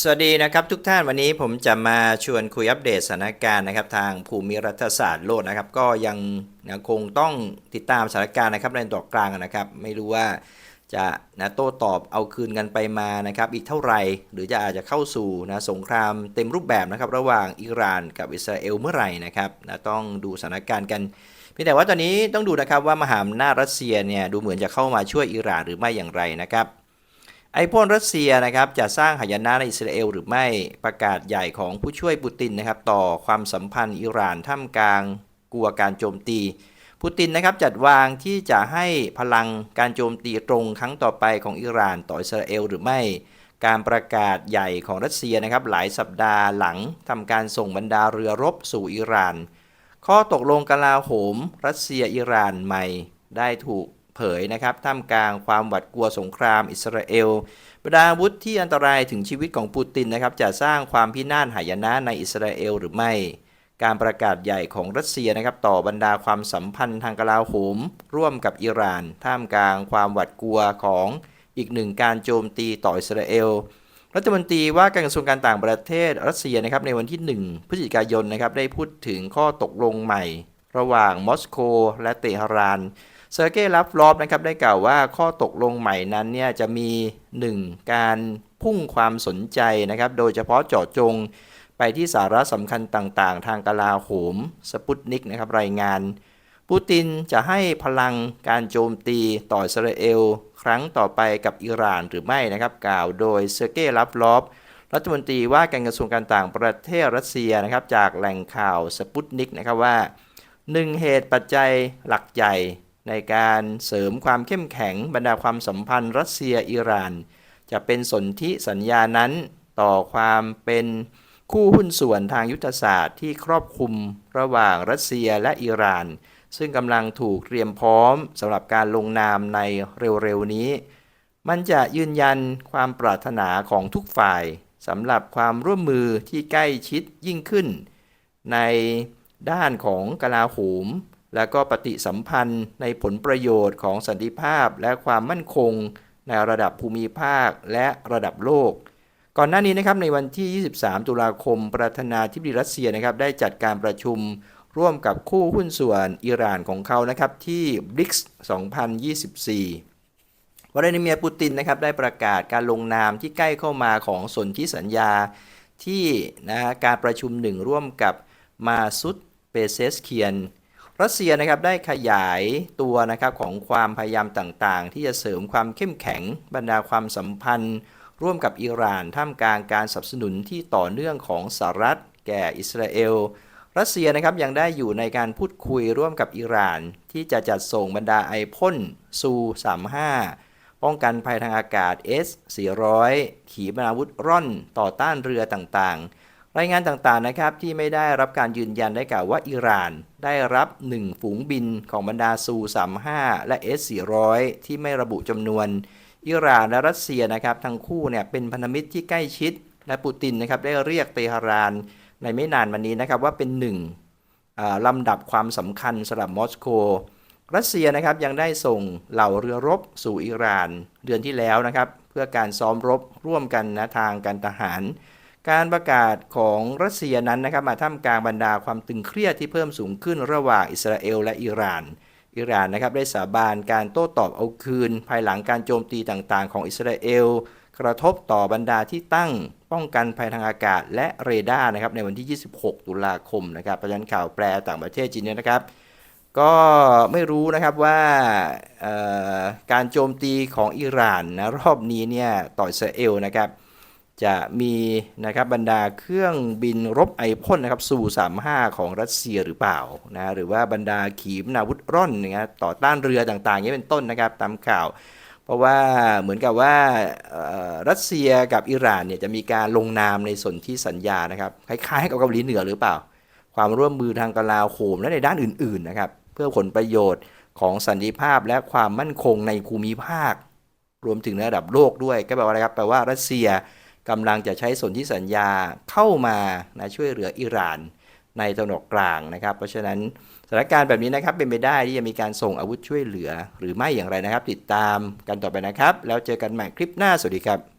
สวัสดีนะครับทุกท่านวันนี้ผมจะมาชวนคุยอัปเดตสถานการณ์นะครับทางภูมิรัฐศาสตร์โลกนะครับ ก็ยังยังคงต้องติดตามสถานการณ์นะครับในตอกกลางนะครับ ไม่รู้ว่าจะนะโต้ตอบเอาคืนกันไปมานะครับ อีกเท่าไหร่หรือจะอาจจะเข้าสู่นะสงครามเต็มรูปแบบนะครับ ระหว่างอิหร่านกับอิสราเอลเมื่อไหร่นะครับนะต้องดูสถานการณ์กันเพียงแต่ว่าตอนนี้ต้องดูนะครับว่ามหาอำนาจรัสเซียเนี่ยดูเหมือนจะเข้ามาช่วยอิหร่านหรือไม่อย่างไรนะครับ ไอพ่นรัสเซียนะครับจะสร้างหายนะในอิสราเอลหรือไม่ประกาศใหญ่ของผู้ช่วยปูตินนะครับต่อความสัมพันธ์อิหร่านท่ามกลางกลัวการโจมตีปูตินนะครับจัดวางที่จะให้พลังการโจมตีตรงครั้งต่อไปของอิหร่านต่ออิสราเอลหรือไม่ การประกาศใหญ่ของรัสเซียนะครับหลายสัปดาห์หลังทำการส่งบรรดาเรือรบสู่อิหร่าน ข้อตกลงกลาโหม รัสเซียอิหร่านใหม่ได้ถูก เผยนะครับท่ามกลางความหวาดกลัวสงครามอิสราเอลบรรดาอาวุธที่อันตรายถึงชีวิตของปูตินนะครับจะสร้างความพินาศหายนะในอิสราเอลหรือไม่ การประกาศใหญ่ของรัสเซียนะครับต่อบรรดาความสัมพันธ์ทางกลาโหม ร่วมกับอิหร่าน ท่ามกลางความหวาดกลัวของอีกหนึ่งการโจมตีต่ออิสราเอลรัฐมนตรีว่าการกระทรวงการต่างประเทศรัสเซียนะครับในวันที่ 1 พฤศจิกายนนะครับได้พูดถึงข้อตกลงใหม่ ระหว่างมอสโกและเตหะราน เซอร์เกย์ลัฟลอฟนะครับได้กล่าวว่าข้อตกลงใหม่นั้นเนี่ยจะมี 1. การพุ่งความสนใจนะครับโดยเฉพาะเจาะจงไปที่สาระสำคัญต่างๆ ทางกลาโหม สปุตนิกนะครับรายงานปูตินจะให้พลังการโจมตีต่ออิสราเอล ครั้งต่อไปกับอิหร่านหรือไม่นะครับ กล่าวโดยเซอร์เกย์ลัฟลอฟรัฐมนตรีว่าการกระทรวงการต่างประเทศรัสเซียนะครับ จากแหล่งข่าวสปุตนิกนะครับว่าหนึ่งเหตุปัจจัยหลักใหญ่ ในการเสริมความเข้มแข็งบรรดาความสัมพันธ์รัสเซียอิหร่าน จะเป็นสนธิสัญญานั้นต่อความเป็นคู่หุ้นส่วนทางยุทธศาสตร์ที่ครอบคลุมระหว่างรัสเซียและอิหร่าน ซึ่งกำลังถูกเตรียมพร้อมสำหรับการลงนามในเร็วๆนี้ มันจะยืนยันความปรารถนาของทุกฝ่ายสำหรับความร่วมมือที่ใกล้ชิดยิ่งขึ้น ในด้านของกลาโหม และก็ปฏิสัมพันธ์ในผลประโยชน์ของสันติภาพและความมั่นคง ในระดับภูมิภาคและระดับโลก ก่อนหน้านี้นะครับในวันที่ 23 ตุลาคม ประธานาธิบดีรัสเซียนะครับได้จัดการประชุมร่วมกับคู่หุ้นส่วนอิหร่านของเขานะครับที่ BRICS 2024 วลาดิเมียร์ปูตินนะครับได้ประกาศการลงนามที่ใกล้เข้ามาของสนธิสัญญาที่นะการประชุมหนึ่งร่วมกับมาซุดเปเซสเคียน รัสเซียนะครับได้ขยายตัวนะครับของความพยายามต่างๆ ที่จะเสริมความเข้มแข็งบรรดาความสัมพันธ์ ร่วมกับอิหร่านท่ามกลางการสนับสนุนที่ต่อเนื่องของสหรัฐ แก่อิสราเอล รัสเซียนะครับยังได้อยู่ในการพูดคุยร่วมกับอิหร่าน ที่จะจัดส่งบรรดาไอพ่นซู35ป้องกันภัยทางอากาศ S-400 ขีปนาวุธร่อนต่อต้านเรือต่างๆ รายงานต่างๆนะครับที่ไม่ได้รับการยืนยันได้กล่าวว่าอิหร่าน ได้รับ 1 ฝูงบินของบรรดาซู 35 และ S-400 ที่ไม่ระบุจำนวน อิหร่านและรัสเซียนะครับทั้งคู่เนี่ยเป็นพันธมิตรที่ใกล้ชิด และปูตินนะครับได้เรียกเตหะราน ในไม่นานมานี้นะครับว่าเป็นหนึ่งลำดับความสำคัญสำหรับมอสโก รัสเซียนะครับยังได้ส่งเหล่าเรือรบสู่อิหร่าน เดือนที่แล้วนะครับเพื่อการซ้อมรบร่วมกันนะทางการทหาร การประกาศของรัสเซียนั้นนะครับมาท่ามกลางบรรดาความตึงเครียดที่เพิ่มสูงขึ้นระหว่างอิสราเอลและอิหร่าน อิหร่านนะครับได้สาบานการโต้ตอบเอาคืน ภายหลังการโจมตีต่างๆ ของอิสราเอล กระทบต่อบรรดาที่ตั้งป้องกันภัยทางอากาศและเรดาร์นะครับในวันที่ 26 ตุลาคมนะครับประจันข่าวแปลต่างประเทศจีนเนี่ยนะครับ ก็ไม่รู้นะครับว่าการโจมตีของอิหร่านนะรอบนี้เนี่ยต่ออิสราเอลนะครับ จะมีนะครับบรรดาเครื่องบินรบไอพ่นนะครับสู35 ของรัสเซียหรือเปล่านะหรือว่าบรรดาขีปนาวุธร่อนนะครับต่อต้านเรือต่างๆนี้เป็นต้นนะครับตามข่าว เพราะว่าเหมือนกับว่ารัสเซียกับอิหร่านเนี่ยจะมีการลงนามในสนธิสัญญานะครับคล้ายๆกับเกาหลีเหนือหรือเปล่า ความร่วมมือทางกลาโหมและในด้านอื่นๆนะครับเพื่อผลประโยชน์ของสันติภาพและความมั่นคงในภูมิภาค รวมถึงระดับโลกด้วยก็แปลว่าอะไรครับแปลว่ารัสเซีย กำลังจะใช้สนธิสัญญาเข้ามานะช่วยเหลืออิหร่านในตะวันออกกลางนะครับ เพราะฉะนั้นสถานการณ์แบบนี้นะครับเป็นไปได้ที่จะมีการส่งอาวุธช่วยเหลือ หรือไม่อย่างไรนะครับ ติดตามกันต่อไปนะครับ แล้วเจอกันใหม่คลิปหน้าสวัสดีครับ